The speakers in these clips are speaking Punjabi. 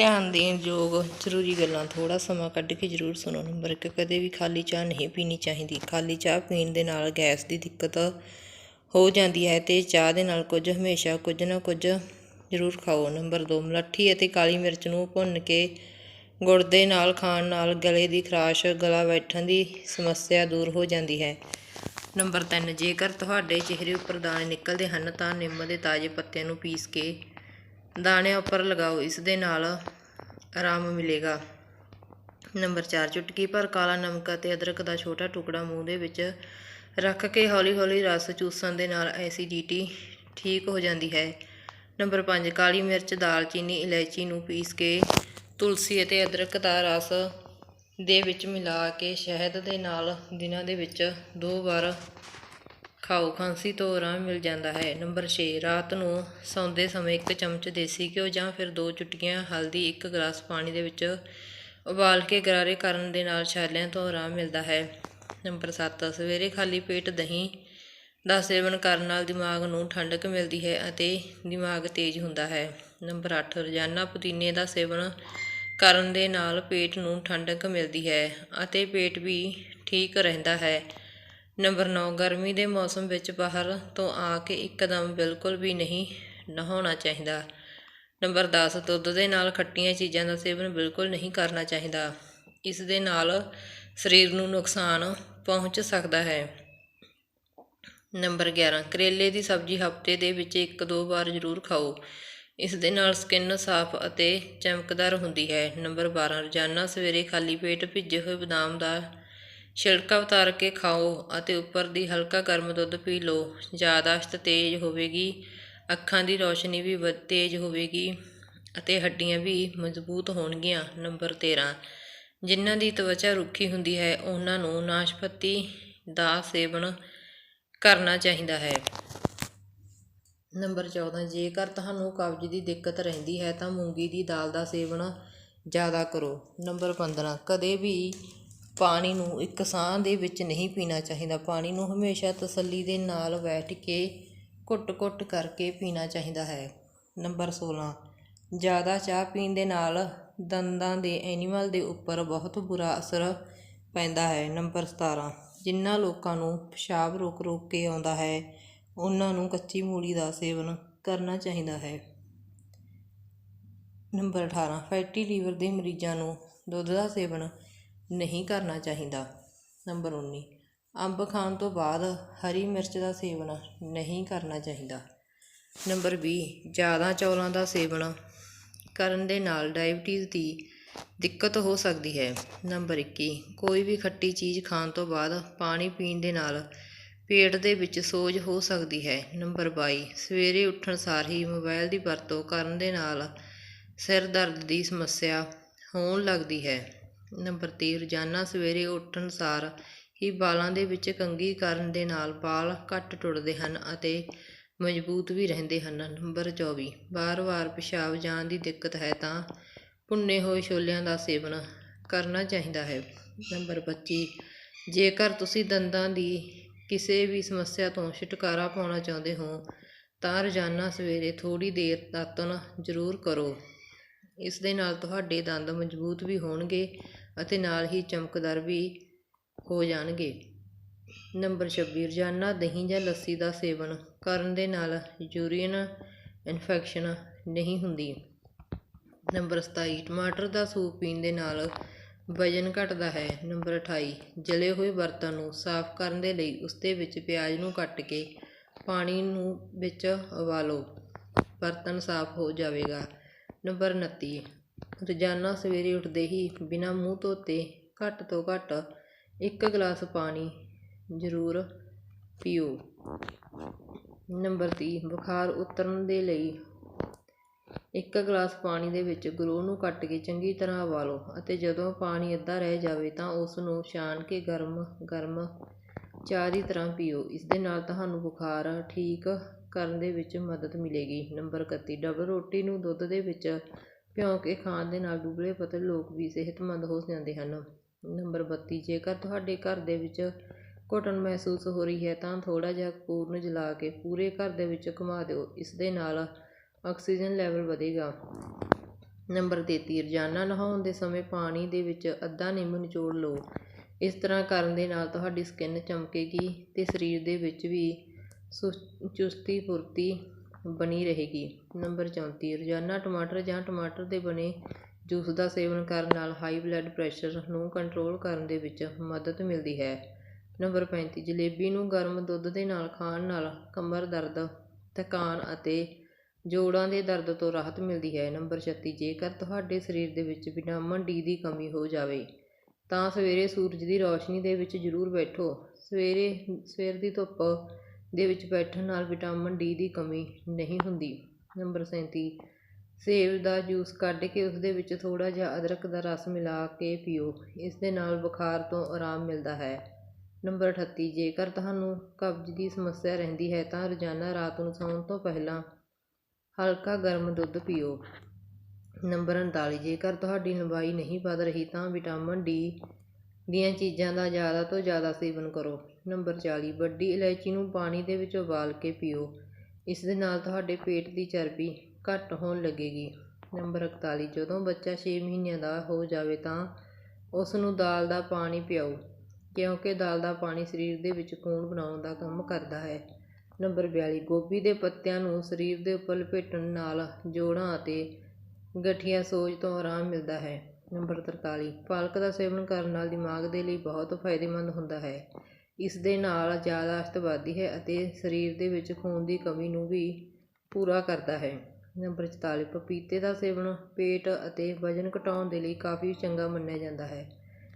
ਧਿਆਨ ਦੇਣ ਯੋਗ ਜ਼ਰੂਰੀ ਗੱਲਾਂ ਥੋੜ੍ਹਾ ਸਮਾਂ ਕੱਢ ਕੇ ਜ਼ਰੂਰ ਸੁਣੋ ਨੰਬਰ ਇੱਕ, ਕਦੇ ਵੀ ਖਾਲੀ ਚਾਹ ਨਹੀਂ ਪੀਣੀ ਚਾਹੀਦੀ। ਖਾਲੀ ਚਾਹ ਪੀਣ ਦੇ ਨਾਲ ਗੈਸ ਦੀ ਦਿੱਕਤ ਹੋ ਜਾਂਦੀ ਹੈ ਤੇ ਚਾਹ ਦੇ ਨਾਲ ਕੁਝ ਹਮੇਸ਼ਾ ਕੁਝ ਨਾ ਕੁਝ ਜ਼ਰੂਰ ਖਾਓ। ਨੰਬਰ 2 ਮਲੱਠੀ ਅਤੇ ਕਾਲੀ ਮਿਰਚ ਨੂੰ ਭੁੰਨ ਕੇ ਗੁੜ ਦੇ ਨਾਲ ਖਾਣ ਨਾਲ ਗਲੇ ਦੀ ਖਰਾਸ਼, ਗਲਾ ਬੈਠਣ ਦੀ ਸਮੱਸਿਆ ਦੂਰ ਹੋ ਜਾਂਦੀ ਹੈ। ਨੰਬਰ 3 ਜੇਕਰ ਤੁਹਾਡੇ ਚਿਹਰੇ ਉੱਪਰ ਦਾਣੇ ਨਿਕਲਦੇ ਹਨ ਤਾਂ ਨਿੰਮ ਦੇ ਤਾਜ਼ੇ ਪੱਤਿਆਂ ਨੂੰ ਪੀਸ ਕੇ ਦਾਣਿਆਂ ਉੱਪਰ ਲਗਾਓ, ਇਸ ਦੇ ਨਾਲ ਆਰਾਮ ਮਿਲੇਗਾ। ਨੰਬਰ 4 ਚੁਟਕੀ ਭਰ ਕਾਲਾ ਨਮਕ ਅਤੇ ਅਦਰਕ ਦਾ ਛੋਟਾ ਟੁਕੜਾ ਮੂੰਹ ਦੇ ਵਿੱਚ ਰੱਖ ਕੇ ਹੌਲੀ-ਹੌਲੀ ਰਸ ਚੂਸਣ ਦੇ ਨਾਲ ਐਸਿਡਿਟੀ ਠੀਕ ਹੋ ਜਾਂਦੀ ਹੈ। ਨੰਬਰ 5 ਕਾਲੀ ਮਿਰਚ ਦਾਲਚੀਨੀ ਇਲਾਇਚੀ ਨੂੰ ਪੀਸ ਕੇ ਤੁਲਸੀ ਅਤੇ ਅਦਰਕ ਦਾ ਰਸ ਦੇ ਵਿੱਚ ਮਿਲਾ ਕੇ ਸ਼ਹਿਦ ਦੇ ਨਾਲ ਦਿਨਾਂ ਦੇ ਵਿੱਚ ਦੋ ਵਾਰ ਖਾਓ ਖਾਂਸੀ ਤੋਂ ਆਰਾਮ ਮਿਲ ਜਾਂਦਾ ਹੈ। ਨੰਬਰ 6 ਰਾਤ ਨੂੰ ਸੌਂਦੇ ਸਮੇਂ ਇੱਕ ਚਮਚ ਦੇਸੀ ਘਿਓ ਜਾਂ ਫਿਰ ਦੋ ਚੁਟਕੀਆਂ ਹਲਦੀ, ਇੱਕ ਗਲਾਸ ਪਾਣੀ ਦੇ ਵਿੱਚ ਉਬਾਲ ਕੇ ਗਰਾਰੇ ਕਰਨ ਦੇ ਨਾਲ ਛਾਲਿਆਂ ਤੋਂ ਆਰਾਮ ਮਿਲਦਾ ਹੈ। ਨੰਬਰ 7 ਸਵੇਰੇ ਖਾਲੀ ਪੇਟ ਦਹੀਂ ਦਾ ਸੇਵਨ ਕਰਨ ਨਾਲ ਦਿਮਾਗ ਨੂੰ ਠੰਡਕ ਮਿਲਦੀ ਹੈ ਅਤੇ ਦਿਮਾਗ ਤੇਜ਼ ਹੁੰਦਾ ਹੈ। ਨੰਬਰ 8 ਰੋਜ਼ਾਨਾ ਪੁਦੀਨੇ ਦਾ ਸੇਵਨ ਕਰਨ ਦੇ ਨਾਲ ਪੇਟ ਨੂੰ ਠੰਡਕ ਮਿਲਦੀ ਹੈ ਅਤੇ ਪੇਟ ਵੀ ਠੀਕ ਰਹਿੰਦਾ ਹੈ। ਨੰਬਰ 9 ਗਰਮੀ ਦੇ ਮੌਸਮ ਵਿੱਚ ਬਾਹਰ ਤੋਂ ਆ ਕੇ ਇੱਕਦਮ ਬਿਲਕੁਲ ਵੀ ਨਹੀਂ ਨਹਾਉਣਾ ਚਾਹੀਦਾ। ਨੰਬਰ 10 ਦੁੱਧ ਦੇ ਨਾਲ ਖੱਟੀਆਂ ਚੀਜ਼ਾਂ ਦਾ ਸੇਵਨ ਬਿਲਕੁਲ ਨਹੀਂ ਕਰਨਾ ਚਾਹੀਦਾ। ਇਸ ਦੇ ਨਾਲ ਸਰੀਰ ਨੂੰ ਨੁਕਸਾਨ ਪਹੁੰਚ ਸਕਦਾ ਹੈ। ਨੰਬਰ 11 ਕਰੇਲੇ ਦੀ ਸਬਜ਼ੀ ਹਫ਼ਤੇ ਦੇ ਵਿੱਚ ਇੱਕ ਦੋ ਵਾਰ ਜ਼ਰੂਰ ਖਾਓ। ਇਸ ਦੇ ਨਾਲ ਸਕਿਨ ਸਾਫ਼ ਅਤੇ ਚਮਕਦਾਰ ਹੁੰਦੀ ਹੈ। ਨੰਬਰ 12 ਰੋਜ਼ਾਨਾ ਸਵੇਰੇ ਖਾਲੀ ਪੇਟ ਭਿੱਜੇ ਹੋਏ ਬਦਾਮ ਦਾ ਛਿਲਕਾ ਉਤਾਰ ਕੇ ਖਾਓ ਅਤੇ ਉੱਪਰ ਦੀ ਹਲਕਾ ਗਰਮ ਦੁੱਧ ਪੀ ਲਓ। ਯਾਦਾਸ਼ਤ ਤੇਜ਼ ਹੋਵੇਗੀ, ਅੱਖਾਂ ਦੀ ਰੌਸ਼ਨੀ ਵੀ ਵਧ- ਤੇਜ਼ ਹੋਵੇਗੀ ਅਤੇ ਹੱਡੀਆਂ ਵੀ ਮਜ਼ਬੂਤ ਹੋਣਗੀਆਂ। ਨੰਬਰ 13 ਜਿਨ੍ਹਾਂ ਦੀ ਤਵਚਾ ਰੁੱਖੀ ਹੁੰਦੀ ਹੈ, ਉਹਨਾਂ ਨੂੰ ਨਾਸ਼ਪਤੀ ਦਾ ਸੇਵਨ ਕਰਨਾ ਚਾਹੀਦਾ ਹੈ। ਨੰਬਰ 14 ਜੇਕਰ ਤੁਹਾਨੂੰ ਕਬਜ਼ ਦੀ ਦਿੱਕਤ ਰਹਿੰਦੀ ਹੈ ਤਾਂ ਮੂੰਗੀ ਦੀ ਦਾਲ ਦਾ ਸੇਵਨ ਜ਼ਿਆਦਾ ਕਰੋ। ਨੰਬਰ 15 ਕਦੇ ਵੀ ਪਾਣੀ ਨੂੰ ਇੱਕ ਸਾਹ ਦੇ ਵਿੱਚ ਨਹੀਂ ਪੀਣਾ ਚਾਹੀਦਾ। ਪਾਣੀ ਨੂੰ ਹਮੇਸ਼ਾ ਤਸੱਲੀ ਦੇ ਨਾਲ ਬੈਠ ਕੇ ਘੁੱਟ-ਘੁੱਟ ਕਰਕੇ ਪੀਣਾ ਚਾਹੀਦਾ ਹੈ। ਨੰਬਰ 16 ਜ਼ਿਆਦਾ ਚਾਹ ਪੀਣ ਦੇ ਨਾਲ ਦੰਦਾਂ ਦੇ ਐਨੀਮਲ ਦੇ ਉੱਪਰ ਬਹੁਤ ਬੁਰਾ ਅਸਰ ਪੈਂਦਾ ਹੈ। ਨੰਬਰ 17 ਜਿਨ੍ਹਾਂ ਲੋਕਾਂ ਨੂੰ ਪਿਸ਼ਾਬ ਰੋਕ-ਰੋਕ ਕੇ ਆਉਂਦਾ ਹੈ, ਉਹਨਾਂ ਨੂੰ ਕੱਚੀ ਮੂਲੀ ਦਾ ਸੇਵਨ ਕਰਨਾ ਚਾਹੀਦਾ ਹੈ। ਨੰਬਰ 18 ਫੈਟੀ ਲੀਵਰ ਦੇ ਮਰੀਜ਼ਾਂ ਨੂੰ ਦੁੱਧ ਦਾ ਸੇਵਨ ਨਹੀਂ ਕਰਨਾ ਚਾਹੀਦਾ। ਨੰਬਰ 19 ਅੰਬ ਖਾਣ ਤੋਂ ਬਾਅਦ ਹਰੀ ਮਿਰਚ ਦਾ ਸੇਵਨ ਨਹੀਂ ਕਰਨਾ ਚਾਹੀਦਾ। ਨੰਬਰ ਵੀਹ, ਜ਼ਿਆਦਾ ਚੌਲਾਂ ਦਾ ਸੇਵਨ ਕਰਨ ਦੇ ਨਾਲ ਡਾਇਬਟੀਜ਼ ਦੀ ਦਿੱਕਤ ਹੋ ਸਕਦੀ ਹੈ। ਨੰਬਰ 21 ਕੋਈ ਵੀ ਖੱਟੀ ਚੀਜ਼ ਖਾਣ ਤੋਂ ਬਾਅਦ ਪਾਣੀ ਪੀਣ ਦੇ ਨਾਲ ਪੇਟ ਦੇ ਵਿੱਚ ਸੋਜ ਹੋ ਸਕਦੀ ਹੈ। ਨੰਬਰ 22 ਸਵੇਰੇ ਉੱਠਣ ਸਾਰ ਹੀ ਮੋਬਾਈਲ ਦੀ ਵਰਤੋਂ ਕਰਨ ਦੇ ਨਾਲ ਸਿਰ ਦਰਦ ਦੀ ਸਮੱਸਿਆ ਹੋਣ ਲੱਗਦੀ ਹੈ। ਨੰਬਰ ਤੀਹ, ਰੋਜ਼ਾਨਾ ਸਵੇਰੇ ਉੱਠਣ ਸਾਰ ਹੀ ਵਾਲਾਂ ਦੇ ਵਿੱਚ ਕੰਘੀ ਕਰਨ ਦੇ ਨਾਲ ਵਾਲ ਘੱਟ ਟੁੱਟਦੇ ਹਨ ਅਤੇ ਮਜ਼ਬੂਤ ਵੀ ਰਹਿੰਦੇ ਹਨ। ਨੰਬਰ 24 ਵਾਰ-ਵਾਰ ਪਿਸ਼ਾਬ ਜਾਣ ਦੀ ਦਿੱਕਤ ਹੈ ਤਾਂ ਭੁੰਨੇ ਹੋਏ ਛੋਲਿਆਂ ਦਾ ਸੇਵਨ ਕਰਨਾ ਚਾਹੀਦਾ ਹੈ। ਨੰਬਰ 25 ਜੇਕਰ ਤੁਸੀਂ ਦੰਦਾਂ ਦੀ ਕਿਸੇ ਵੀ ਸਮੱਸਿਆ ਤੋਂ ਛੁਟਕਾਰਾ ਪਾਉਣਾ ਚਾਹੁੰਦੇ ਹੋ, ਤਾਂ ਰੋਜ਼ਾਨਾ ਸਵੇਰੇ ਥੋੜੀ ਦੇਰ ਦਾਤਣ ਜ਼ਰੂਰ ਕਰੋ। ਇਸ ਦੇ ਨਾਲ ਤੁਹਾਡੇ ਦੰਦ ਮਜ਼ਬੂਤ ਵੀ ਹੋਣਗੇ ਅਤੇ ਨਾਲ ਹੀ ਚਮਕਦਾਰ ਵੀ ਹੋ ਜਾਣਗੇ। ਨੰਬਰ 26 ਰੋਜ਼ਾਨਾ ਦਹੀਂ ਜਾਂ ਲੱਸੀ ਦਾ ਸੇਵਨ ਕਰਨ ਦੇ ਨਾਲ ਯੂਰੀਨ ਇਨਫੈਕਸ਼ਨ ਨਹੀਂ ਹੁੰਦੀ। ਨੰਬਰ 27 ਟਮਾਟਰ ਦਾ ਸੂਪ ਪੀਣ ਦੇ ਨਾਲ ਵਜਨ ਘਟਦਾ ਹੈ। ਨੰਬਰ 28 ਜਲੇ ਹੋਏ ਬਰਤਨ ਨੂੰ ਸਾਫ਼ ਕਰਨ ਦੇ ਲਈ ਉਸ ਦੇ ਵਿੱਚ ਪਿਆਜ਼ ਨੂੰ ਕੱਟ ਕੇ ਪਾਣੀ ਨੂੰ ਵਿੱਚ ਉਬਾਲੋ। ਬਰਤਨ ਸਾਫ਼ ਹੋ ਜਾਵੇਗਾ। ਨੰਬਰ 29 ਰੋਜ਼ਾਨਾ ਸਵੇਰੇ ਉੱਠਦੇ ਹੀ ਬਿਨਾਂ ਮੂੰਹ ਧੋਤੇ ਘੱਟ ਤੋਂ ਘੱਟ ਇੱਕ ਗਲਾਸ ਪਾਣੀ ਜ਼ਰੂਰ ਪੀਓ। ਨੰਬਰ ਤੀਹ, ਬੁਖਾਰ ਉਤਰਨ ਦੇ ਲਈ ਇੱਕ ਗਲਾਸ ਪਾਣੀ ਦੇ ਵਿੱਚ ਗਰੂਹ ਨੂੰ ਕੱਟ ਕੇ ਚੰਗੀ ਤਰ੍ਹਾਂ ਉਬਾਲੋ ਅਤੇ ਜਦੋਂ ਪਾਣੀ ਅੱਧਾ ਰਹਿ ਜਾਵੇ ਤਾਂ ਉਸ ਨੂੰ ਛਾਣ ਕੇ ਗਰਮ ਗਰਮ ਚਾਹ ਦੀ ਤਰ੍ਹਾਂ ਪੀਓ। ਇਸ ਦੇ ਨਾਲ ਤੁਹਾਨੂੰ ਬੁਖਾਰ ਠੀਕ ਕਰਨ ਦੇ ਵਿੱਚ ਮਦਦ ਮਿਲੇਗੀ। ਨੰਬਰ 31 ਡਬਲ ਰੋਟੀ ਨੂੰ ਦੁੱਧ ਦੇ ਵਿੱਚ ਭਿਉਂ ਕੇ ਖਾਣ ਦੇ ਨਾਲ ਦੁਬਲੇ ਪਤਲੇ ਲੋਕ ਵੀ ਸਿਹਤਮੰਦ ਹੋ ਜਾਂਦੇ ਹਨ। ਨੰਬਰ 32 ਜੇਕਰ ਤੁਹਾਡੇ ਘਰ ਦੇ ਵਿੱਚ ਘੁਟਨ ਮਹਿਸੂਸ ਹੋ ਰਹੀ ਹੈ, ਤਾਂ ਥੋੜ੍ਹਾ ਜਿਹਾ ਕਪੂਰ ਨੂੰ ਜਲਾ ਕੇ ਪੂਰੇ ਘਰ ਦੇ ਵਿੱਚ ਘੁਮਾ ਦਿਓ। ਇਸ ਦੇ ਨਾਲ ਆਕਸੀਜਨ ਲੈਵਲ ਵਧੇਗਾ। ਨੰਬਰ 33 ਰੋਜ਼ਾਨਾ ਨਹਾਉਣ ਦੇ ਸਮੇਂ ਪਾਣੀ ਦੇ ਵਿੱਚ ਅੱਧਾ ਨਿੰਬੂ ਨਿਚੋੜ ਲਓ। ਇਸ ਤਰ੍ਹਾਂ ਕਰਨ ਦੇ ਨਾਲ ਤੁਹਾਡੀ ਸਕਿਨ ਚਮਕੇਗੀ ਤੇ ਸਰੀਰ ਦੇ ਵਿੱਚ ਵੀ ਸੁਸ- ਚੁਸਤੀ ਫੁਰਤੀ ਬਣੀ ਰਹੇਗੀ। ਨੰਬਰ 34 ਰੋਜ਼ਾਨਾ ਟਮਾਟਰ ਜਾਂ ਟਮਾਟਰ ਦੇ ਬਣੇ ਜੂਸ ਦਾ ਸੇਵਨ ਕਰਨ ਨਾਲ ਹਾਈ ਬਲੱਡ ਪ੍ਰੈਸ਼ਰ ਨੂੰ ਕੰਟਰੋਲ ਕਰਨ ਦੇ ਵਿੱਚ ਮਦਦ ਮਿਲਦੀ ਹੈ। ਨੰਬਰ 35 ਜਲੇਬੀ ਨੂੰ ਗਰਮ ਦੁੱਧ ਦੇ ਨਾਲ ਖਾਣ ਨਾਲ ਕਮਰ ਦਰਦ, ਥਕਾਨ ਅਤੇ ਜੋੜਾਂ ਦੇ ਦਰਦ ਤੋਂ ਰਾਹਤ ਮਿਲਦੀ ਹੈ। ਨੰਬਰ 36 ਜੇਕਰ ਤੁਹਾਡੇ ਸਰੀਰ ਦੇ ਵਿੱਚ ਵਿਟਾਮਿਨ ਡੀ ਦੀ ਕਮੀ ਹੋ ਜਾਵੇ, ਤਾਂ ਸਵੇਰੇ ਸੂਰਜ ਦੀ ਰੌਸ਼ਨੀ ਦੇ ਵਿੱਚ ਜ਼ਰੂਰ ਬੈਠੋ। ਸਵੇਰੇ, ਸਵੇਰ ਦੀ ਧੁੱਪ ਦੇ ਵਿੱਚ ਬੈਠਣ ਨਾਲ ਵਿਟਾਮਿਨ ਡੀ ਦੀ ਕਮੀ ਨਹੀਂ ਹੁੰਦੀ। ਨੰਬਰ 37 ਸੇਬ ਦਾ ਜੂਸ ਕੱਢ ਕੇ ਉਸ ਦੇ ਵਿੱਚ ਥੋੜ੍ਹਾ ਜਿਹਾ ਅਦਰਕ ਦਾ ਰਸ ਮਿਲਾ ਕੇ ਪੀਓ। ਇਸ ਦੇ ਨਾਲ ਬੁਖਾਰ ਤੋਂ ਆਰਾਮ ਮਿਲਦਾ ਹੈ। ਨੰਬਰ 38 ਜੇਕਰ ਤੁਹਾਨੂੰ ਕਬਜ਼ ਦੀ ਸਮੱਸਿਆ ਰਹਿੰਦੀ ਹੈ ਤਾਂ ਰੋਜ਼ਾਨਾ ਰਾਤ ਨੂੰ ਸੌਣ ਤੋਂ ਪਹਿਲਾਂ ਹਲਕਾ ਗਰਮ ਦੁੱਧ ਪੀਓ। ਨੰਬਰ 39 ਜੇਕਰ ਤੁਹਾਡੀ ਲੰਬਾਈ ਨਹੀਂ ਵਧ ਰਹੀ ਤਾਂ ਵਿਟਾਮਿਨ ਡੀ ਦੀਆਂ ਚੀਜ਼ਾਂ ਦਾ ਜ਼ਿਆਦਾ ਤੋਂ ਜ਼ਿਆਦਾ ਸੇਵਨ ਕਰੋ। ਨੰਬਰ 40 ਵੱਡੀ ਇਲਾਇਚੀ ਨੂੰ ਪਾਣੀ ਦੇ ਵਿੱਚ ਉਬਾਲ ਕੇ ਪੀਓ। ਇਸ ਦੇ ਨਾਲ ਤੁਹਾਡੇ ਪੇਟ ਦੀ ਚਰਬੀ ਘੱਟ ਹੋਣ ਲੱਗੇਗੀ। ਨੰਬਰ 41 ਜਦੋਂ ਬੱਚਾ 6 ਮਹੀਨਿਆਂ ਦਾ ਹੋ ਜਾਵੇ ਤਾਂ ਉਸ ਨੂੰ ਦਾਲ ਦਾ ਪਾਣੀ ਪਿਆਓ, ਕਿਉਂਕਿ ਦਾਲ ਦਾ ਪਾਣੀ ਸਰੀਰ ਦੇ ਵਿੱਚ ਖੂਨ ਬਣਾਉਣ ਦਾ ਕੰਮ ਕਰਦਾ ਹੈ। ਨੰਬਰ 42 ਗੋਭੀ ਦੇ ਪੱਤਿਆਂ ਨੂੰ ਸਰੀਰ ਦੇ ਉੱਪਰ ਲਪੇਟਣ ਨਾਲ ਜੋੜਾਂ ਅਤੇ ਗਠੀਆ ਸੋਜ ਤੋਂ ਆਰਾਮ ਮਿਲਦਾ ਹੈ। ਨੰਬਰ 43 ਪਾਲਕ ਦਾ ਸੇਵਨ ਕਰਨ ਨਾਲ ਦਿਮਾਗ ਦੇ ਲਈ ਬਹੁਤ ਫਾਇਦੇਮੰਦ ਹੁੰਦਾ ਹੈ। ਇਸ ਦੇ ਨਾਲ ਜ਼ਿਆਦਾ ਅਸ਼ਤਵਾਦੀ ਹੈ ਅਤੇ ਸਰੀਰ ਦੇ ਵਿੱਚ ਖੂਨ ਦੀ ਕਮੀ ਨੂੰ ਵੀ ਪੂਰਾ ਕਰਦਾ ਹੈ। ਨੰਬਰ 44 ਪਪੀਤੇ ਦਾ ਸੇਵਨ ਪੇਟ ਅਤੇ ਵਜ਼ਨ ਘਟਾਉਣ ਦੇ ਲਈ ਕਾਫੀ ਚੰਗਾ ਮੰਨਿਆ ਜਾਂਦਾ ਹੈ।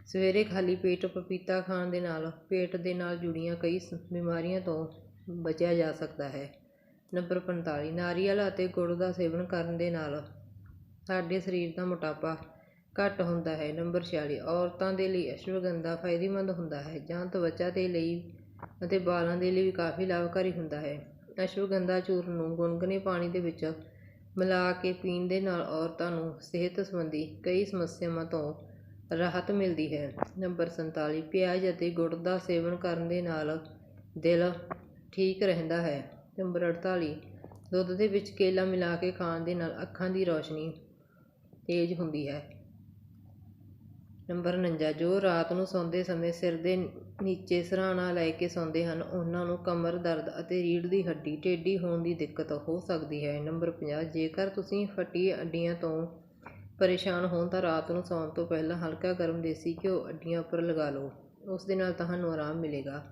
ਸਵੇਰੇ ਖਾਲੀ ਪੇਟ ਪਪੀਤਾ ਖਾਣ ਦੇ ਨਾਲ ਪੇਟ ਦੇ ਨਾਲ ਜੁੜੀਆਂ ਕਈ ਸ- ਬਿਮਾਰੀਆਂ ਤੋਂ ਬਚਿਆ ਜਾ ਸਕਦਾ ਹੈ। ਨੰਬਰ 45 ਨਾਰੀਅਲ ਅਤੇ ਗੁੜ ਦਾ ਸੇਵਨ ਕਰਨ ਦੇ ਨਾਲ ਸਾਡੇ ਸਰੀਰ ਦਾ ਮੋਟਾਪਾ ਘੱਟ ਹੁੰਦਾ ਹੈ। ਨੰਬਰ 46 ਔਰਤਾਂ ਦੇ ਲਈ ਅਸ਼ਵਗੰਧਾ ਫਾਇਦੇਮੰਦ ਹੁੰਦਾ ਹੈ। ਜਾਂ ਤਵਚਾ ਦੇ ਲਈ ਅਤੇ ਵਾਲਾਂ ਦੇ ਲਈ ਵੀ ਕਾਫੀ ਲਾਭਕਾਰੀ ਹੁੰਦਾ ਹੈ। ਅਸ਼ਵਗੰਧਾ ਚੂਰਨ ਨੂੰ ਗੁਨਗੁਨੇ ਪਾਣੀ ਦੇ ਵਿੱਚ ਮਿਲਾ ਕੇ ਪੀਣ ਦੇ ਨਾਲ ਔਰਤਾਂ ਨੂੰ ਸਿਹਤ ਸੰਬੰਧੀ ਕਈ ਸਮੱਸਿਆਵਾਂ ਤੋਂ ਰਾਹਤ ਮਿਲਦੀ ਹੈ। ਨੰਬਰ 47 ਪਿਆਜ਼ ਅਤੇ ਗੁੜ ਦਾ ਸੇਵਨ ਕਰਨ ਦੇ ਨਾਲ ਦਿਲ ਠੀਕ ਰਹਿੰਦਾ ਹੈ। ਨੰਬਰ 48 ਦੁੱਧ ਦੇ ਵਿੱਚ ਕੇਲਾ ਮਿਲਾ ਕੇ ਖਾਣ ਦੇ ਨਾਲ ਅੱਖਾਂ ਦੀ ਰੌਸ਼ਨੀ ਤੇਜ਼ ਹੁੰਦੀ ਹੈ। ਨੰਬਰ 49 ਜੋ ਰਾਤ ਨੂੰ ਸੌਂਦੇ ਸਮੇਂ ਸਿਰ ਦੇ ਨੀਚੇ ਸਰਾਣਾ ਲੈ ਕੇ ਸੌਂਦੇ ਹਨ, ਉਹਨਾਂ ਨੂੰ ਕਮਰ, ਦਰਦ ਅਤੇ ਰੀੜ੍ਹ ਦੀ ਹੱਡੀ, ਟੇਢੀ ਹੋਣ ਦੀ ਦਿੱਕਤ ਹੋ ਸਕਦੀ ਹੈ। ਨੰਬਰ 50 ਜੇਕਰ ਤੁਸੀਂ ਫਟੀ ਅੱਡੀਆਂ ਤੋਂ ਪਰੇਸ਼ਾਨ ਹੋਣ ਤਾਂ ਰਾਤ ਨੂੰ ਸੌਣ ਤੋਂ ਪਹਿਲਾਂ ਹਲਕਾ ਗਰਮ ਦੇਸੀ ਘਿਓ ਅੱਡੀਆਂ ਉੱਪਰ ਲਗਾ ਲਓ। ਉਸ ਦੇ ਨਾਲ ਤੁਹਾਨੂੰ ਆਰਾਮ ਮਿਲੇਗਾ।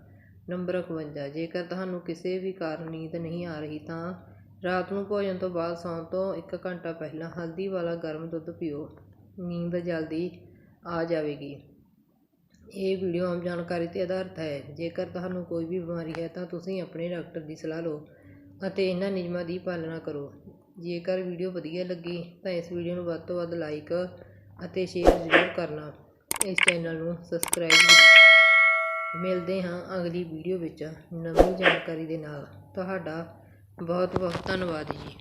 ਨੰਬਰ 51 ਜੇਕਰ ਤੁਹਾਨੂੰ ਕਿਸੇ ਵੀ ਕਾਰਨ ਨੀਂਦ ਨਹੀਂ ਆ ਰਹੀ ਤਾਂ ਰਾਤ ਨੂੰ ਭੋਜਨ ਤੋਂ ਬਾਅਦ ਸੌਣ ਤੋਂ 1 ਘੰਟਾ ਪਹਿਲਾਂ ਹਲਦੀ ਵਾਲਾ ਗਰਮ ਦੁੱਧ ਪੀਓ। ਨੀਂਦ ਜਲਦੀ ਆ ਜਾਵੇਗੀ। ਇਹ ਵੀਡੀਓ ਆਮ ਜਾਣਕਾਰੀ ਤੇ ਆਧਾਰਿਤ ਹੈ। ਜੇਕਰ ਤੁਹਾਨੂੰ ਕੋਈ ਵੀ ਬਿਮਾਰੀ ਹੈ ਤਾਂ ਤੁਸੀਂ ਆਪਣੇ ਡਾਕਟਰ ਦੀ ਸਲਾਹ ਲਓ ਅਤੇ ਇਹਨਾਂ ਨਿਯਮਾਂ ਦੀ ਪਾਲਣਾ ਕਰੋ। ਜੇਕਰ ਵੀਡੀਓ ਵਧੀਆ ਲੱਗੀ ਤਾਂ ਇਸ ਵੀਡੀਓ ਨੂੰ ਵੱਧ ਤੋਂ ਵੱਧ ਲਾਈਕ ਅਤੇ ਸ਼ੇਅਰ ਜ਼ਰੂਰ ਕਰਨਾ। ਇਸ ਚੈਨਲ ਨੂੰ ਸਬਸਕ੍ਰਾਈਬ ਮਿਲਦੇ ਹਾਂ ਅਗਲੀ ਵੀਡੀਓ ਵਿੱਚ ਨਵੀਂ ਜਾਣਕਾਰੀ ਦੇ ਨਾਲ। ਤੁਹਾਡਾ ਬਹੁਤ ਬਹੁਤ ਧੰਨਵਾਦ ਜੀ।